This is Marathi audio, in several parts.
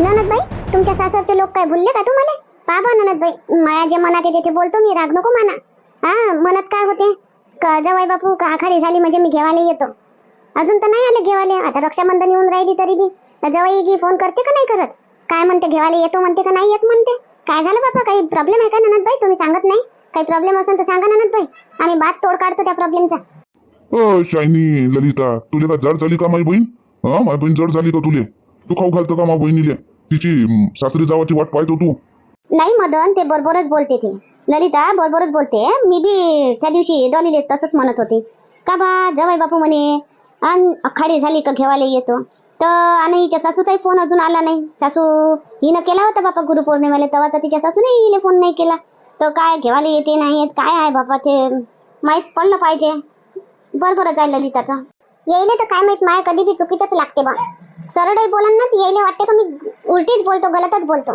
ननदबाई तुमच्या सासरचे लोक काय भुलले का तुम्हाला? बाबा ननदबाई माया जे मनात येते ते बोलतो मी राग नको माना हा मनात काय होते? का जवाई बापू का आखाडी झाली म्हणजे मी घेवाले येतो? अजून तर नाही आले घेवाले आता रक्षाबंधन येऊन राहिली तरी बी. तर जवाई गी फोन करते का नाही करत? काय म्हणते घेवाले येतो म्हणते का नाही येत म्हणते? काय झालं बापा काही प्रॉब्लेम आहे का ननदबाई? तुम्ही सांगत नाही? काही प्रॉब्लेम असेल तर सांगा ननदबाई. आम्ही बात तोड काढतो त्या प्रॉब्लेमचा ओ शायनी ललिता तुले का जड झाली का माझी बहीण? हा माझी बहीण जड झाली का तुले? तू खाऊ घालतो का माझ्या बहिणीला? तिची सासरी जावाची वाट पाहतो तू नाही मदन ते बरोबरच बोलते ती. ललिता बरोबरच बोलते. मी बी त्या दिवशी डॉलीले तसंच म्हणत होते. का बा जवाई बापू म्हणे अन अखाडी झाली का घेवायला येतो. तर आणि हिच्या सासूचाही फोन अजून आला नाही. सासू हिनं केला होता बापा गुरुपौर्णिमेला तेव्हाचा तिच्या सासूने हिने फोन नाही केला. तर काय घेवायला येते नाही येत काय आहे बापा ते? माहीत पडलं पाहिजे. बरोबरच आहे ललिताचं. येईल तर काय माहीत माया कधी बी चुकीचंच लागते बा. सरळही बोलन ना यायले वाटते का? मी उलटीच बोलतो गलतच बोलतो.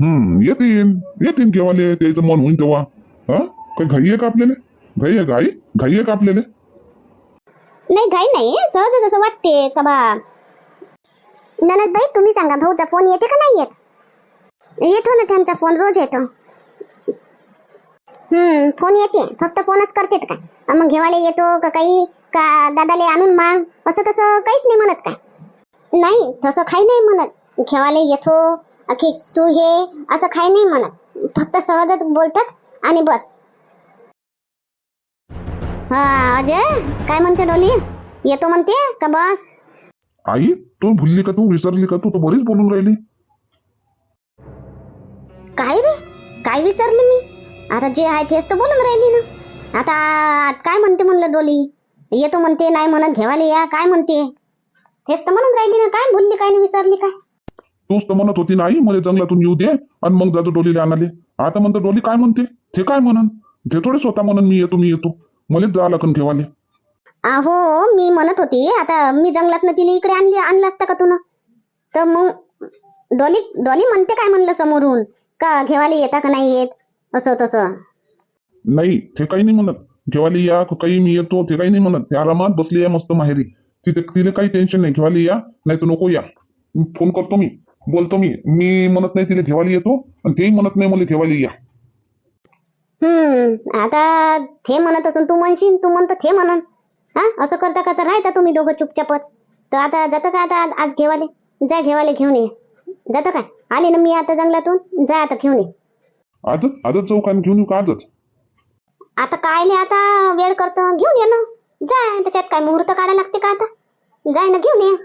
हम्म येतीन येतीन केव्हाले? त्याचं मन होईन तेव्हा. हा? काही घाई आहे का आपल्याला? घाई आहे घाई? घाई आहे का आपल्याला? नाही घाई नाही सहजच असं वाटते का बा? ननदबाई तुम्ही सांगा भाऊचा फोन येते का नाही येत येतो ना त्यांचा फोन रोज येतो. हम्म फोन येते. फक्त फोनच करतेत का? मग घेवाले येतो का काही? का दादाले आणून माग? असं तसं काहीच नाही म्हणत काय नाही तसं काही नाही म्हणत. घेवाले येतो अखी तू हे असं काही नाही म्हणत. फक्त सहजच बोलतात आणि बस. हा अजय काय म्हणते डोली? येतो म्हणते का बस? आई तू भुलली का तू? विसरली का तू? तर बरीच बोलून राहिली. काय रे? काय विसरले मी? आता जे आहे तेच तर बोलून राहिली ना. आता काय म्हणते म्हणलं डोली? येतो म्हणते नाही म्हणत घेवाले या काय म्हणते? तेच तर म्हणून राहिली ना काय? बोलली काय नाही विसरली काय? तूच तर म्हणत होती नाही मला जंगलातून येऊ दे आणि मग जातो डोलीला आणाले. आता म्हणतो डोली काय म्हणते? ते काय म्हणन? ते थोडे स्वतः म्हणन मी येतो मी येतो. मलाच जा लागन घेवाले अहो मी म्हणत होती आता मी जंगलात तिला इकडे आणली आणलं असतं का तुनं? तर मग डॉली डॉली म्हणते काय म्हणलं समोरून? का घेवाले येता का नाही येत? असं तसं. नाही ते काही नाही म्हणत. घेवाली या काही मी येतो ते काही नाही म्हणत. ते आरामात बसली या मस्त माहेरी. तिथे तिथे काही टेन्शन नाही. घेवाली या नाही तर नको या. फोन करतो मी. बोलतो मी. मी म्हणत नाही तिला घेवाली येतो आणि तेही म्हणत नाही मला घेवाली या. हम्म. आता ते म्हणत असून तू म्हणशील तू म्हणतो ते म्हणन. हा? असं करता करता राहता तुम्ही दोघं चुपचापच. तर आता जातं का आता आज घेवाले? जा घेवाले घेऊन ये. जातं काय आली ना मी आता जंगलातून? जा आता घेऊन ये. आजच आजच जाऊ का आणि घेऊन येऊ का आजच? आता काय नाही आता वेळ करतो. घेऊन ये ना. जाय त्याच्यात काय मुहूर्त काढायला लागते का आता? जाय ना घेऊन ये.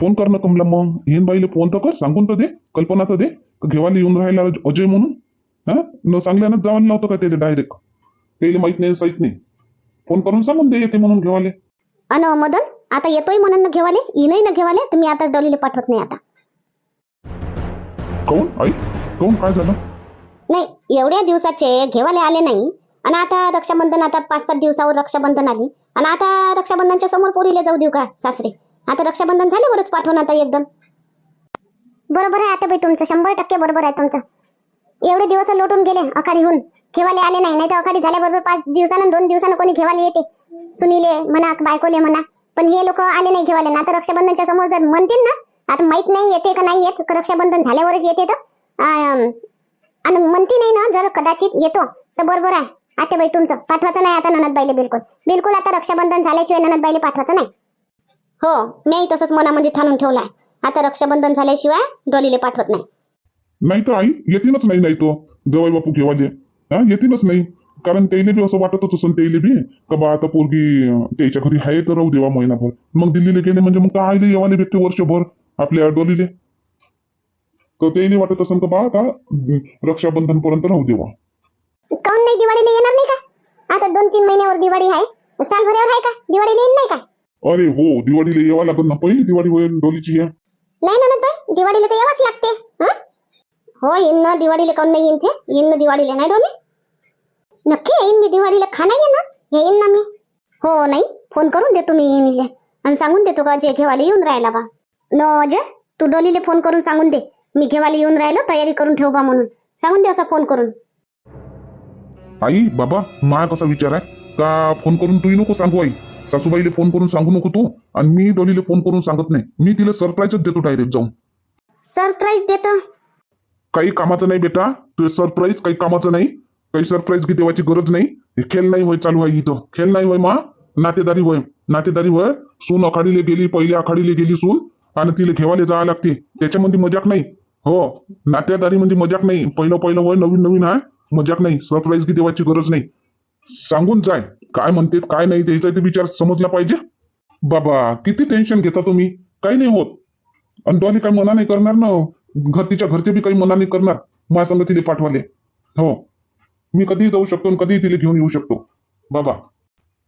फोन कर ना कमला मग. येईन बाईले फोन तर कर सांगून तर दे. कल्पना तर दे. का घेवाली येऊन राहिला अजय म्हणून. हा? न सांगल्यानं जावं नव्हतं का त्याला डायरेक्ट त्याला माहीत नाही साहित नाही. फोन करून सांगून दे येते म्हणून घेवाले. अन मदन आता येतोय म्हणून ना घेवाले येणंही ना घेवाले तर मी आताच डॉलीला पाठवत नाही आता. काऊन? आई काऊन? काय झालं? नाही एवढ्या दिवसाचे घेवाले आले नाही. आणि आता रक्षाबंधन आता पाच सात दिवसावर रक्षाबंधन आली. आणि आता रक्षाबंधनच्या समोर पोरीला जाऊ देऊ का सासरे? आता रक्षाबंधन झाल्यावरच पाठवून आता एकदम. बरोबर आहे आता बाई तुमचं शंभर टक्के बरोबर आहे तुमचं. एवढे दिवस लोटून गेले अखाडीहून. घेवाले आले नाही नाही तर अखाडी झाल्याबरोबर पाच दिवसानं दोन दिवसानं कोणी घेवाले येते. सुनीले म्हणा बायकोले म्हणा पण हे लोक आले नाही घेवाले. ना आता रक्षाबंधनच्या समोर जर म्हणतील ना आता माहीत नाही येते का नाही येत रक्षाबंधन झाल्यावरच येते तर आणि म्हणती नाही ना जर कदाचित येतो तर बरोबर आहे. आता बाई तुमचं पाठवायचं नाही आता ननदबाईले बिलकुल. बिलकुल आता रक्षाबंधन झाल्याशिवाय ननदबाईले पाठवायचं नाही. हो मी तसंच मनामध्ये ठाणून ठेवलाय. आता रक्षाबंधन झाल्याशिवाय डोलीले पाठवत नाही. नाही तर आई येतीलच नाही नाही तो. जवळ बापू घेवाले हा येतीलच नाही. कारण त्याईले बी असं वाटतच असेल त्याला बी का बा आता पोरगी त्याच्या घरी आहे तर राहू देवा महिनाभर. मग दिल्लीला गेले म्हणजे मग काय आले येवाले भेटते वर्षभर आपल्या डोलीले? तर त्याला वाटत असेल का बा आता रक्षाबंधन पर्यंत राहू देवा. काऊन नाही दिवाळीला येणार नाही का? आता दोन तीन महिन्यावर दिवाळी आहे. सालभरावर आहे का? दिवाळीला येईल नाही का? अरे हो दिवाळीला यावं लागत ना. पहिली दिवाळी होईल डोलीची या. नाही ननदबाई दिवाळीला तर यावंच लागते. हं? हो येईन ना दिवाळीला काऊन नाही येईन ते? येईन ना दिवाळीला नाही डोली? नक्की येईन मी दिवाळीला. खाना ये ना. येईन ना मी. हो नाही. फोन करून देतो मी येईनले आणि सांगून देतो का जे घेवाले येऊन राहिला बा. न अजय तू डोलीले फोन करून सांगून दे. मी घेवाले येऊन राहिलो तयारी करून ठेव बा म्हणून. सांगून दे असा फोन करून. आई बाबा माया कसा विचार आहे? का फोन करून तूही नको सांगू आई? सासूबाईला फोन करून सांगू नको तू आणि मी डोलीला फोन करून सांगत नाही. मी तिला सरप्राईजच देतो डायरेक्ट जाऊन. सरप्राईज देतो? काही कामाचं नाही बेटा. तू सरप्राईज काही कामाचं नाही. काही सरप्राईज की देवाची गरज नाही. हे खेळ नाही होय चालू आहे इथं. खेळ नाही होय मा. नातेदारी होय. नातेदारी होय. सून आखाडीला गेली पहिल्या आखाडीला गेली सून आणि तिला घेवायला जावं लागते. त्याच्यामध्ये मजाक नाही. हो नातेदारी म्हणजे मजाक नाही. पहिलं पहिलं होय नवीन नवीन आहे. मजाक नाही सरप्राईज की देवाची गरज नाही. सांगून जाय काय म्हणते काय नाही त्याचा ते विचार समजला पाहिजे. बाबा किती टेन्शन घेता तुम्ही? काही नाही होत. आणि डॉली काही मना नाही करणार ना हो. घर तिच्या घरचे बी काही मना नाही करणार. माझ्या संग तिला पाठवाले. हो. मी कधीही जाऊ शकतो आणि कधीही तिला घेऊन येऊ शकतो. बाबा.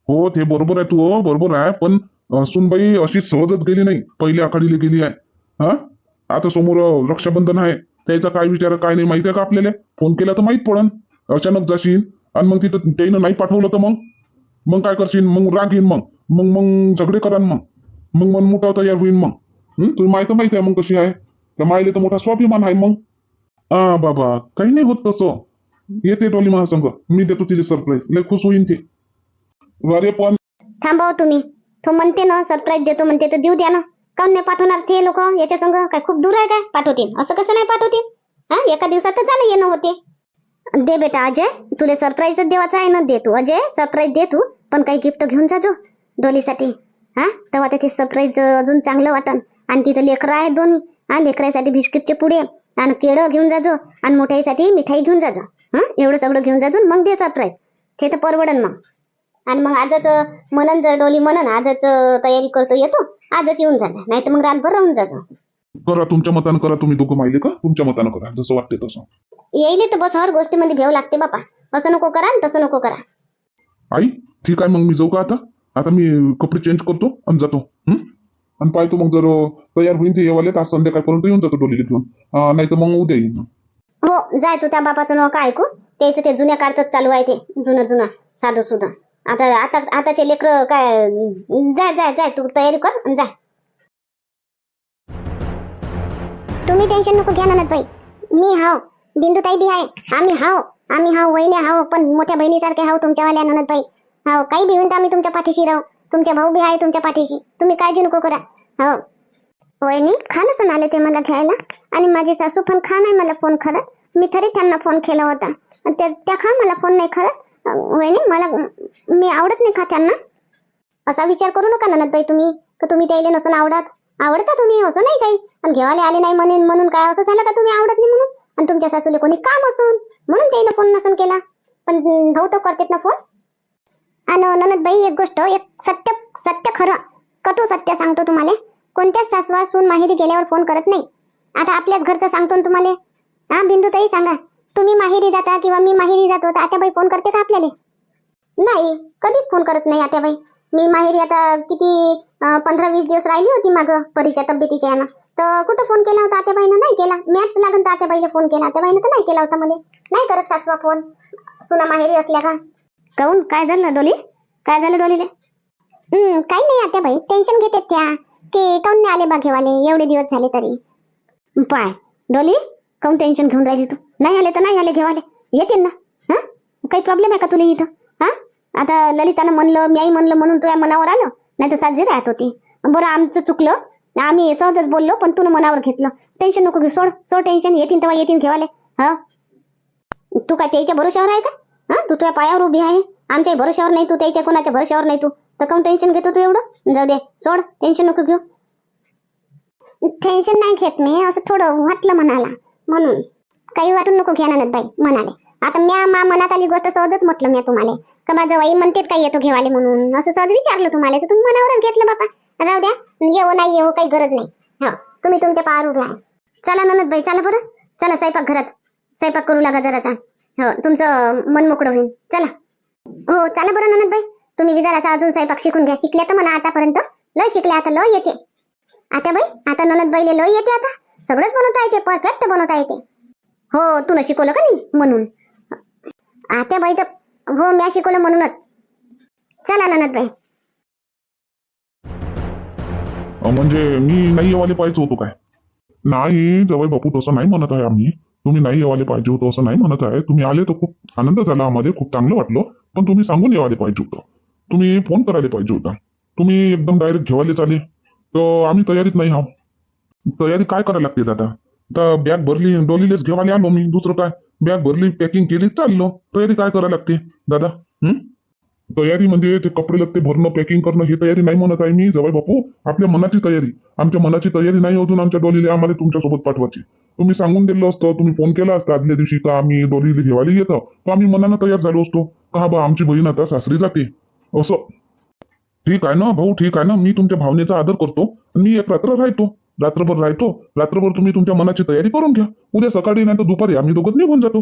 हो ते बरोबर आहे तू हो बरोबर आहे. पण सुनबाई अशी सहजच गेली नाही. पहिल्या आखाडीला गेली आहे. हा? आता समोर रक्षाबंधन आहे. त्याचा काय विचार काय नाही माहिती आहे का आपल्याला? फोन केला तर माहीत पडन. अचानक जाशील आणि मग तिथं त्यानं नाही पाठवलं तर मग? मग काय करशील? मग राग येईन मग. मग मग झगडे करान मग. मग मन मोठा तयार होईन मग. तुम्ही माहिती माहिती आहे मग कशी आहे. तर मायले तर मोठा स्वाभिमान आहे मग. हा बाबा काही नाही होत तसं. येते टोली महासंघ. मी देतो तिथे सरप्राईज लय खुश होईन ते. अरे पण थांबाव तुम्ही. तो म्हणते ना सरप्राईज देतो म्हणते तर देऊ द्या ना. काऊन नाही पाठवणार ते लोक याच्या संग काय खूप दूर आहे काय? पाठवतील. असं कसं नाही पाठवतील? हा? एका दिवसात तर झालं येणं होते. दे बेटा अजय तुला सरप्राईज देवाचा आहे ना? दे तू. अजय सरप्राईज दे तू. पण काही गिफ्ट घेऊन जा जो डोलीसाठी. हा? तेव्हा त्याचे सरप्राईज अजून चांगलं वाटन. आणि तिथं लेकरं आहेत दोन्ही. हा? लेकरासाठी बिस्किटचे पुडे आणि केळं घेऊन जाजो आणि मोठ्याईसाठी मिठाई घेऊन जाजो हा? एवढं सगळं घेऊन जाजो मग दे सरप्राईज ते तर परवडन मग. आणि मग आजच म्हणन जर डोली म्हणन आजच तयारी करतो येतो. आजच येऊन जा नाही तर मग रातभर राहून जाजो करा तुमच्या मतानं करा तुम्ही दोघं माहिले का? तुमच्या मतानं करा जसं वाटते तसं. येईल तर बस हर गोष्टीमध्ये घ्यावं लागते बापा. असं नको करा आणि तसं नको करा. आई ठीक आहे मग मी जाऊ का आता? आता मी कपडे चेंज करतो आणि जातो. हं? आणि पाहतो मग जर तयार होईल ते येवाले तर आज संध्याकाळपर्यंत येऊन जातो डोलीला घेऊन. अं, नाही तर मग उद्या येईन. हो जाय तू त्या बापाचं नाव काय ऐकू? त्याचं ते जुन्या काळचं चालू आहे ते जुनं जुनं साधं सुधं. आता आता आताचे लेकर काय जाय जाय जाय तू तयारी कर जाय तुम्ही टेन्शन नको घ्या ना बाई मी हाव बिंदुताई बी आहे. आम्ही हाव आम्ही हाव वहिनी हाव पण मोठ्या बहिणीसारखे हाव तुमच्यावाल्या ननदबाई. हाव काही बी तर आम्ही तुमच्या पाठीशी राहू. तुमच्या भाऊ बी आहे तुमच्या पाठीशी. तुम्ही काळजी नको करा. हो वहिनी खान सण आले ते मला घ्यायला. आणि माझी सासू पण खा नाही मला फोन करत. मी तरी त्यांना फोन केला होता. आणि त्या खा मला फोन नाही करत. वहिनी मला मी आवडत नाही का त्यांना. असा विचार करू नका ननदबाई तुम्ही का तुम्ही त्याला नसून आवडत? आवडता तुम्ही असं नाही काही. आणि घेवाले आले नाही म्हणून म्हणून काय असं झालं का तुम्ही आवडत नाही म्हणून? आणि तुमच्या सासूले कोणी काम असून म्हणून त्याने फोन नसून केला? पण भाऊ तो करतेत ना फोन? आणि ननदबाई एक गोष्ट एक सत्य सत्य खरं कटू सत्य सांगतो तुम्हाला. कोणत्याच सासवा सून माहेरी गेल्यावर फोन करत नाही. आता आपल्याच घरचं सांगतो ना तुम्हाला. हा बिंदू ताई सांगा. तुम्ही माहेरी जाता किंवा मी माहेरी जातो तर आत्याबाई फोन करते का आपल्याला? नाही कधीच फोन करत नाही आत्याबाई. मी माहेरी आता किती पंधरा वीस दिवस राहिली होती माग परीच्या तब्येतीच्या यानं. तर कुठं फोन केला होता आत्याबाईनं? नाही केला. मॅच लागून तर आत्याबाईला फोन केला. आत्याबाईनं तर नाही केला होता मला. नाही करत सासवा फोन सुना माहेरी असल्या का? काऊन? काय झालं डोली? काय झालं डोलीले? काही नाही आत्याबाई. टेन्शन घेतात त्या. की काऊन नाही आले बाघेवाले एवढे दिवस झाले तरी. पाय. डोली काऊन टेन्शन घेऊन राहिली तू? नाही आले तर नाही आले घेवाले येतील ना. हा? काही प्रॉब्लेम आहे का तुला इथं? हा? आता ललितानं म्हणलं मी आई म्हणलं म्हणून तुझ्या मनावर आलं. नाही तर साजरी राहत होती. बरं आमचं चुकलं. आम्ही सहजच बोललो पण तुला मनावर घेतलं. टेन्शन नको घेऊ सोड सोड टेन्शन येतील तेव्हा येतील घेवाले हा? तू काय त्याच्या भरोशावर आहे का? हा? तू तुझ्या पायावर उभी आहे. आमच्याही भरोशावर नाही तू त्याच्या कोणाच्या भरोशावर नाही तू. तर काऊन टेन्शन घेतो तू एवढं? जाऊ दे सोड टेन्शन नको घेऊ. टेन्शन नाही घेत मी असं थोडं वाटलं म्हणाला म्हणून. काही वाटून नको घ्या ना बाई म्हणाले. आता म्या मा मनात आली गोष्ट सहजच म्हटलं मी तुम्हाला. का माझं वाई म्हणतेत काय येतो घेवाले म्हणून? असं सहज विचारलं तुम्हाला तर तुम्ही मनावरच घेतलं बापा. राहू द्या येऊ नाही येऊ काही गरज नाही. हा तुम्ही तुमच्या पायावर उरला आहे चला ननद बाई चला बरं. चला स्वयंपाक घरात. स्वयंपाक करू लागा जरासा. हो तुमचं मन मोकळं होईल चला. हो चला बरं ननद बाई. तुम्ही बी अजून स्वयंपाक शिकून घ्या. शिकल्या तर म्हणा आतापर्यंत. लय शिकल्या आता लय येते. आता बाई आता ननद बाईले लय येते आता. सगळंच बनवता येते परफेक्ट बनवता येते. हो तू न शिकवलं का नाही म्हणून? आता बाई तर हो मी शिकवलं म्हणूनच. चला ननद बाई म्हणजे मी नाही येवाले पाहिजे होतो काय? नाही जवळ बापू तसं नाही म्हणत आहे आम्ही. तुम्ही नाही येवाले पाहिजे होतो असं नाही म्हणत आहे. तुम्ही आले तर खूप आनंद झाला आम्हाला खूप चांगलं वाटलं. पण तुम्ही सांगून येवाले पाहिजे होतं. तुम्ही फोन करायला पाहिजे होता. तुम्ही एकदम डायरेक्ट घेवायला चाले तर आम्ही तयारीत नाही आहो तयारी काय करायला लागते दादा तर बॅग भरली डोलीलेच घेवाले आलो मी. दुसरं काय? बॅग भरली पॅकिंग केली चाललो तयारी काय करायला लागते? दादा? हम्म तयारी म्हणजे ते कपडे लागते भरणं पॅकिंग करणं ही तयारी नाही म्हणत आहे मी जवळ बापू. आपल्या मनाची तयारी. आमच्या मनाची तयारी नाही अजून आमच्या डोलीला आम्हाला तुमच्यासोबत पाठवायची. तुम्ही सांगून दिलं असतं तुम्ही फोन केला असता आदल्या दिवशी का आम्ही डोलीला घेवायला येतो? तर आम्ही मनानं तयार झालो असतो? का बा आमची बहीण आता सासरी जाते? असं. ठीक आहे ना भाऊ ठीक आहे ना. मी तुमच्या भावनेचा आदर करतो. मी एक रात्र राहतो. रात्रभर राहतो रात्रभर तुम्ही तुमच्या मनाची तयारी करून घ्या. उद्या सकाळी नाही तर दुपारी आम्ही दोघं निघून जातो.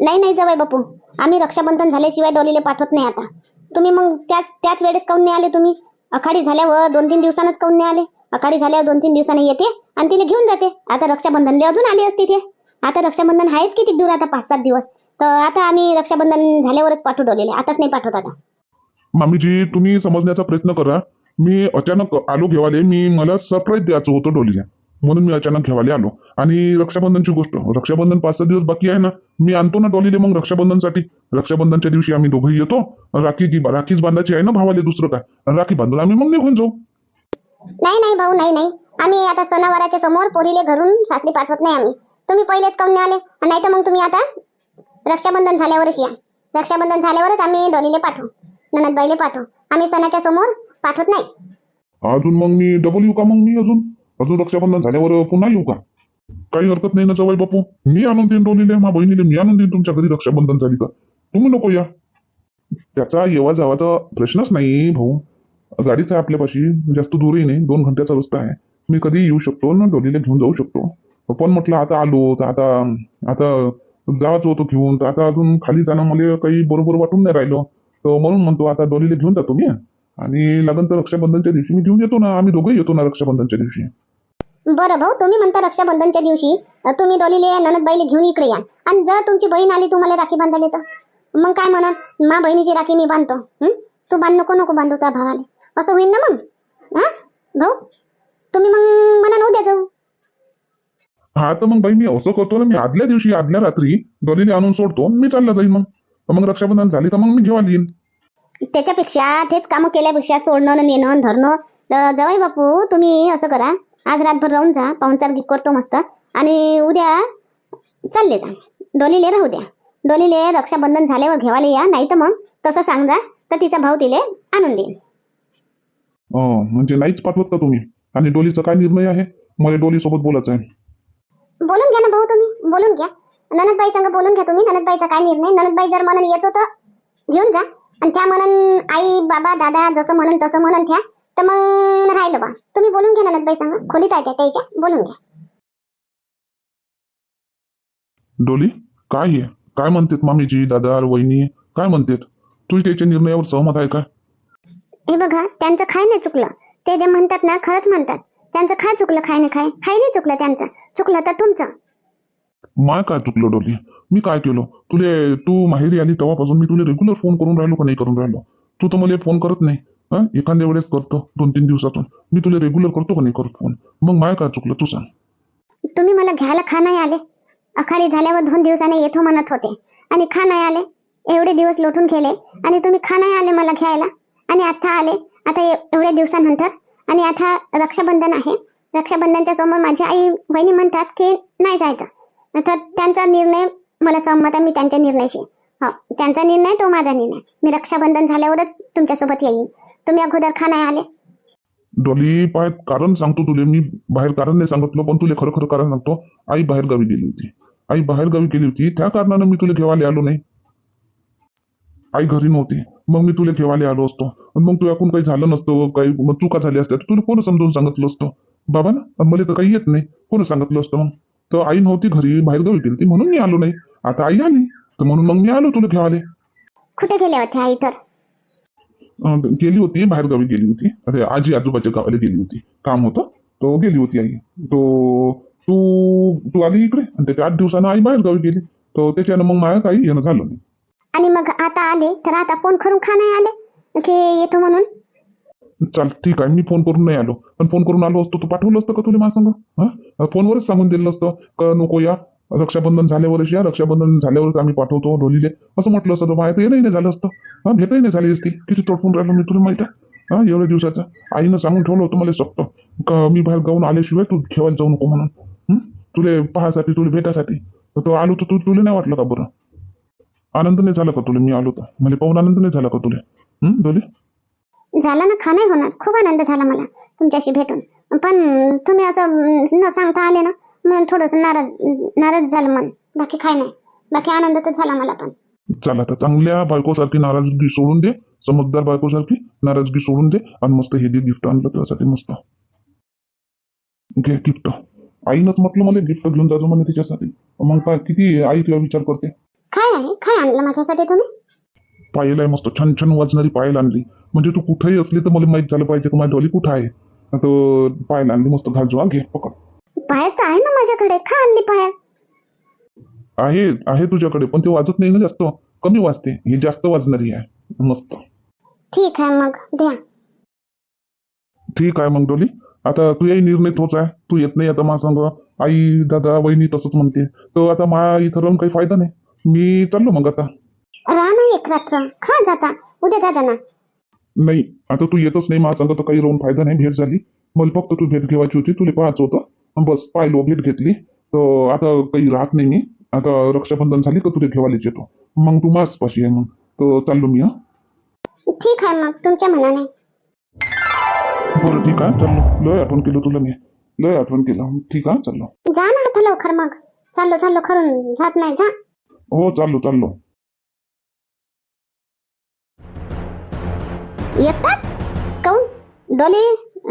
नाही नाही जवळ बापू. आम्ही रक्षाबंधन झाल्याशिवाय डॉलीले पाठवत नाही आता. तुम्ही मग त्याच त्याच वेळेस काऊन नाही आले तुम्ही? आखाडी झाल्यावर दोन तीन दिवसानंच काऊन नाही आले? आखाडी झाल्यावर दोन तीन दिवसांनी येते आणि तिला घेऊन जाते. आता रक्षाबंधनले अजून आली असती ते. आता रक्षाबंधन आहेच किती दूर आता पाच सात दिवस. तर आता आम्ही रक्षाबंधन झाल्यावरच पाठवू डोलेले. आताच नाही पाठवत आता. मामीजी तुम्ही समजण्याचा प्रयत्न करा. मी अचानक आलो घेवाले मी मला सरप्राईज द्यायचं होतं डोलीला. म्हणून मी अचानक घेवाले आलो. आणि रक्षाबंधनची गोष्ट रक्षाबंधन पाच सहा दिवस बाकी आहे ना मी आणतो ना डोलीले मग रक्षाबंधनसाठी. रक्षाबंधनच्या दिवशी आम्ही दोघंही येतो. राखी राखीच बांधायची आहे ना भावाले दुसरं काय? राखी बांधून आम्ही मग निघून जाऊ. नाही नाही भाऊ नाही नाही. आम्ही आता सणावाराच्या समोर पोरीले घरून सासरी पाठवत नाही आम्ही. तुम्ही पहिलेच कमने आले? नाही तर मग तुम्ही आता रक्षाबंधन झाल्यावरच या. रक्षाबंधन झाल्यावरच आम्ही डोलीले पाठवू. ननदबाईले पाठवू. आम्ही सणाच्या समोर पाठवत नाही. अजून मग मी डबल येऊ का मग मी अजून? अजून रक्षाबंधन झाल्यावर पुन्हा येऊ का? काही हरकत नाही ना जवाई बापू. मी आणून देईन डोलीले मा बहिणीले मी आणून देईन तुमच्या घरी रक्षाबंधन झाली का तुम्ही नको या. त्याचा येवा जावाचा प्रश्नच नाही भाऊ. गाडीच आहे आपल्यापाशी जास्त दूरही नाही दोन घंट्याचा रस्ता आहे. मी कधी येऊ शकतो ना डोलीला घेऊन जाऊ शकतो. पण म्हटलं आता आलो तर आता आता जावाच होतो घेऊन तर आता अजून खाली जाणं मला काही बरोबर वाटून नाही राहिलं. तर म्हणून म्हणतो आता डोलीला घेऊन जातो मी आणि लागन तर रक्षाबंधनच्या दिवशी मी घेऊन येतो ना आम्ही दोघंही येतो ना रक्षाबंधनच्या दिवशी. बरं भाऊ तुम्ही म्हणता रक्षाबंधनच्या दिवशी तुम्ही डोलीले ननदबाईले घेऊन इकडे या. आणि जर तुमची बहीण आली तुम्हाला राखी बांधायला तर? मग काय म्हणत मा बहिणीची राखी मी बांधतो? तू बांध नको नको बांधू त्या भावाले. असं होईल ना मग? हा? भाऊ तुम्ही मग म्हणा उद्या जाऊ. हा तर मग बाई मी असं करतो ना मी. आदल्या दिवशी आदल्या रात्री डोलीला आणून सोडतो. मी चालला जाईल मग. मग रक्षाबंधन झाली का मग मी घेऊन येईन. त्याच्यापेक्षा तेच कामं केल्यापेक्षा सोडणं न नेणं धरणं तर जवाई बापू तुम्ही असं करा. आज रातभर राहून जा पाहुणचार गी- करतो मस्त. आणि उद्या चालले जा. डोलीले राहू द्या. डोलीले रक्षाबंधन झाल्यावर घेवाले या नाही तर मग तसं सांगा तर तिचा भाऊ तिले आणून देईल म्हणजे नाहीच पाठवत का तुम्ही? आणि डोलीचा काय निर्णय आहे? मला डोलीसोबत बोलायचं आहे. बोलून घ्या ना भाऊ तुम्ही. बोलून घ्या. ननदबाई संग बोलून घ्या तुम्ही. ननदबाईचा काय निर्णय? ननदबाई जर म्हणून येतो तर घेऊन जा. आणि त्या म्हणून आई बाबा दादा जसं म्हणून तसं म्हणून त्या तर मग राहिलं बा. तुम्ही बोलून घ्या ननदबाई संग. खोलीत आहे त्या त्याच्या. बोलून घ्या. डोली काय आहे काय म्हणतात मामीजी दादा वहिनी? काय म्हणतात? तू त्याच्या निर्णयावर सहमत आहे का? हे बघा त्यांचं खाय नाही चुकलं. ते जे म्हणतात ना खरंच म्हणतात. त्यांचं खाय चुकलं खाय नाही खाय. खाय नाही चुकलं त्यांचं. चुकलं तर तुमचं. माय काय चुकलो डोली? मी काय केलो? तुले तू माहेरी आली तेव्हापासून मी तुला रेग्युलर फोन करून राहिलो का नाही करून राहिलो? तू तर मला फोन करत नाही हं? एखाद्या वेळेस करतो दोन तीन दिवसातून. मी तुला रेग्युलर करतो का नाही करत फोन मग माय काय चुकलं? तू सांग. तुम्ही मला घ्यायला खा नाही आले? अखाडी झाल्यावर दोन दिवसाने येतो म्हणत होते. आणि खा नाही आले? एवढे दिवस लोटून गेले. आणि तुम्ही खा नाही आले मला घ्यायला? आणि आता आले? आता एवढ्या दिवसानंतर? आणि आता रक्षाबंधन आहे. रक्षाबंधनच्या समोर माझी आई बहिणी म्हणतात की नाही जायचं. तर त्यांचा निर्णय मला सहमत आहे मी त्यांच्या निर्णयाशी. हो त्यांचा निर्णय तो माझा निर्णय. मी रक्षाबंधन झाल्यावरच तुमच्यासोबत येईन. तुम्ही अगोदर खा नाही आले. डोली पाय कारण सांगतो तुले मी बाहेर कारण नाही सांगितलं पण तुला खरं खरं कारण सांगतो. आई बाहेर गावी गेली होती. आई बाहेर गावी गेली होती. त्या कारणानं मी तुला घेवायला आलो नाही. आई घरी नव्हती. मग मी तुला घेवायला आलो असतो. मग मग तुझ्याकडून काही झालं नसतं काही मग चुका झाली असत्या तुला कोण समजून सांगितलं असतं? बाबा ना मला तर काही येत नाही. कोण सांगितलं असतं मग? तर आई नव्हती घरी बाहेर गावी गेली होती म्हणून मी आलो नाही. आता आई आली तर म्हणून मग मी आलो तुला घेवाले कुठे गेले होते आई तर? अं, गेली होती बाहेर गावी गेली होती. अरे आजी आजोबाच्या गावाला गेली होती. काम होतं तो गेली होती आई. तो तू तू आली इकडे आणि त्याच्या आठ दिवसानं आई बाहेर गावी गेली. तर त्याच्यानं मग माझ्या काही येणं झालं नाही. आणि मग आता आले तर आता फोन करून खा नाही आले? की येतो म्हणून. चाल ठीक आहे मी फोन करून नाही आलो. पण फोन करून आलो असतो तू पाठवलं असतं का तुला माझ्या हां? हा फोनवरच सांगून दिलं असतं का नको या? रक्षाबंधन झाल्यावरच या रक्षाबंधन झाल्यावरच आम्ही पाठवतो ढोलीले. असं म्हटलं असतं तर बाहेर येणंही नाही झालं असतं. हां भेटही नाही झाली असती. किती तोडपून राहिलो मी तुला माहीत आहे? हा एवढ्या दिवसाचं. आईनं सांगून ठेवलं होतं मला सक्त. का मी बाहेर गाऊन आल्याशिवाय तू ठेवायला जाऊ नको म्हणून. तुले पाहासाठी तुला भेटासाठी. तर तो आलो तर तू तुला नाही वाटलं का बरं? आनंद नाही झाला का तुला? मी आलो तर. म्हणजे पाहून आनंद नाही झाला का तुला? हं, डोली झाला ना खा नाही होणार. खूप आनंद झाला मला तुमच्याशी भेटून. पण तुम्ही असं न सांगता आले ना म्हणून थोडंसं नाराज नाराज झालं मन. बाकी काय नाही. बाकी आनंद तर झाला मला पण. चला आता चांगल्या बायकोसारखी नाराजगी सोडून दे. समजदार बायकोसारखी नाराजगी सोडून दे. आणि मस्त हे जे गिफ्ट आणलं त्यासाठी मस्त. घे गिफ्ट आईनंच म्हटलं मला गिफ्ट घेऊन जातो म्हणे तिच्यासाठी. मग काय किती आई तुला विचार करते? काय आहे काय आणलं माझ्यासाठी तुम्ही? पायल आहे मस्त. छान छान वाजणारी पायल आणली. म्हणजे तू कुठेही असली तर मला माहीत झालं पाहिजे की माझी डॉली कुठं आहे. तर पायल आणली मस्त घालजो. घे पकड. बाहेर तर आहे ना माझ्याकडे. खा आणली बाहेर आहे आहे तुझ्याकडे पण ते वाजत नाही ना जास्त. कमी वाजते. ही जास्त वाजणारी आहे. मस्त. ठीक आहे मग. द्या. ठीक आहे मग डोली. आता तुझ्याही निर्णय तोच आहे. तू येत नाही आता मा संग. आई दादा वहिनी तसंच म्हणते. तर आता मा इथं राहून काही फायदा नाही. मी चाललो मग आता. एक रात्र खा जाता. उद्या जा जाना नाही आता तू येतच नाही. मा संग तर काही राहून फायदा नाही. भेट झाली. मला फक्त तू भेट घेवायची होती. तुला पाहायचं होतं. बस पाहिलो भेट घेतली. तर आता काही राहत नाही मी. आता रक्षाबंधन झाली का तुला घेवायलाच येतो? मग तू मास पाशी आहे मग. तर चाललो मी हा. ठीक आहे मग. तुमच्या मनाने. बरं ठीक आहे. चाललो. लय आठवण केलं तुला मी. लय आठवण केलं. ठीक आहे चाललो. जा ना आता लवकर मग. चाललो चाललो. खरून जात नाही. जा. हो चाललो चाललो. येतात? काऊन? डोली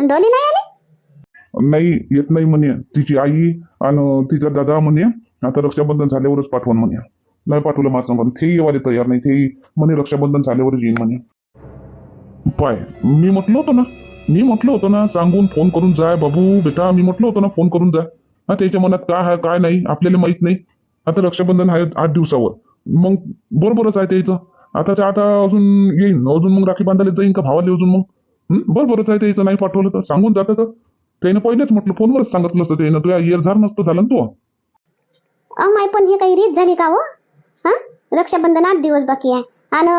डोली नाही आली? नाही येत नाही म्हणे. तिची आई आणि तिचा दादा म्हणे आता रक्षाबंधन झाल्यावरच पाठवण म्हणे. नाही पाठवलं माझं पण ते येवाले तयार नाही. ते म्हणे रक्षाबंधन झाल्यावरच येईन म्हणे. पाय मी म्हटलं होतं ना. मी म्हटलं होतं ना सांगून फोन करून जाय बाबू बेटा मी म्हटलं होतं ना फोन करून जाय हा त्याच्या मनात काय आहे काय नाही आपल्याला माहीत नाही. आता रक्षाबंधन आहे आठ दिवसावर. मग बरोबरच आहे त्याचं आता ते आता अजून येईन. अजून मग राखी बांधायला जाईन का भावाले अजून मग? हं? बरोबरच आहे त्याचं नाही पाठवलं तर. सांगून जातं तर. त्यानं पहिलेच म्हटलं फोनवरच सांगितलं असतं त्यानं. तुला येर झार नसतं झालं ना तो. माय पण हे काही रीत झाली का हो? हा? रक्षाबंधन आठ दिवस बाकी आहे. आणि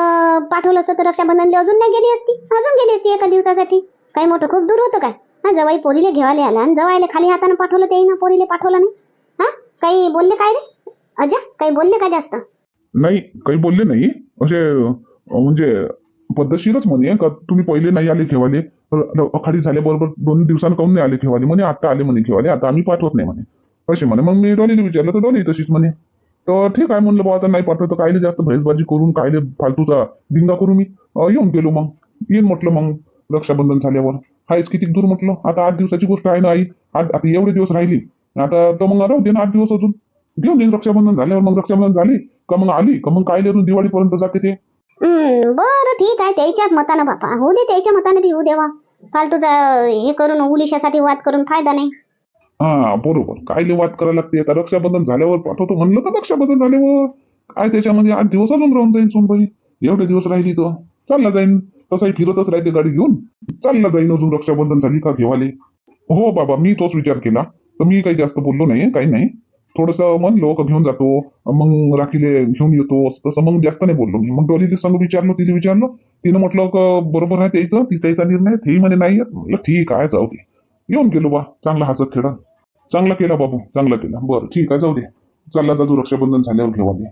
पाठवलं असतं तर रक्षाबंधनला अजून नाही गेली असती? अजून गेली असती एका दिवसासाठी? काही मोठं खूप दूर होतं काय? हा जवाई पोरीले घेवाले आला आणि जवायला खाली हातानं पाठवलं ते ना पोरीले पाठवलं नाही? हा? काही बोलले काय रे? अजा काही बोलले का जास्त? नाही काही बोलले नाही. असे म्हणजे पद्धतशीरच म्हणे का तुम्ही पहिले नाही आले ठेवाले अखाडी झाल्याबरोबर दोन दिवसांना काऊन नाही आले ठेवाले म्हणे? आता आले म्हणे ठेवाले आता आम्ही पाठवत नाही म्हणे. असे म्हणे. मग मी डॉलीने विचारलं तर डॉली तशीच म्हणे. तर ठीक आहे म्हणलं बाबा आता नाही पाठवत तर कायले जास्त भैसबाजी करून कायले फालतूचा धिंगा करून मी? येऊन गेलो मग. येईन म्हटलं मग रक्षाबंधन झाल्यावर. हायच किती दूर म्हटलं? आता आठ दिवसाची गोष्ट आहे ना आई. आठ आता एवढे दिवस राहिली. आता तर मग राहू दे ना आठ दिवस अजून. घेऊन येईन रक्षाबंधन झाल्यावर. मग रक्षाबंधन झाली का मग आली? का मग कायले अजून दिवाळीपर्यंत जाते ते? हम्म, बरं ठीक आहे त्याच्याच मतानं बापा होऊ दे त्याच्या मतानं बी होऊ देवा फालतूचा हे करून उलिशासाठी वाद करून फायदा नाही. हा बरोबर. कायले वाद करायला लागते? आता रक्षाबंधन झाल्यावर पाठवतो म्हणलं का रक्षाबंधन झाल्यावर. काय त्याच्यामध्ये आठ दिवस अजून राहून जाईन सोनबाई? एवढे दिवस राहिली तर. चालला जाईन. तसाही फिरतच राहते गाडी घेऊन. चालला जाईन अजून रक्षाबंधन झाली का घेवाले? हो बाबा मी तोच विचार केला. तर मी काही जास्त बोललो नाही काही नाही. थोडंसं म्हणलो का घेऊन जातो मग राखीले घेऊन येतो तसं मग जास्त नाही बोललो मी. मग डोली सांगू विचारलो तिने विचारलं तिनं म्हटलं का बरोबर आहे त्याचं ती त्याचा निर्णय ती म्हणे नाही म्हटलं ठीक आहे जाऊ दे. येऊन गेलो बा चांगला हसत खेळत. चांगला केला बाबू चांगला केला. बरं ठीक आहे जाऊ दे. चालला जातो रक्षाबंधन झाल्यावर घेऊ दे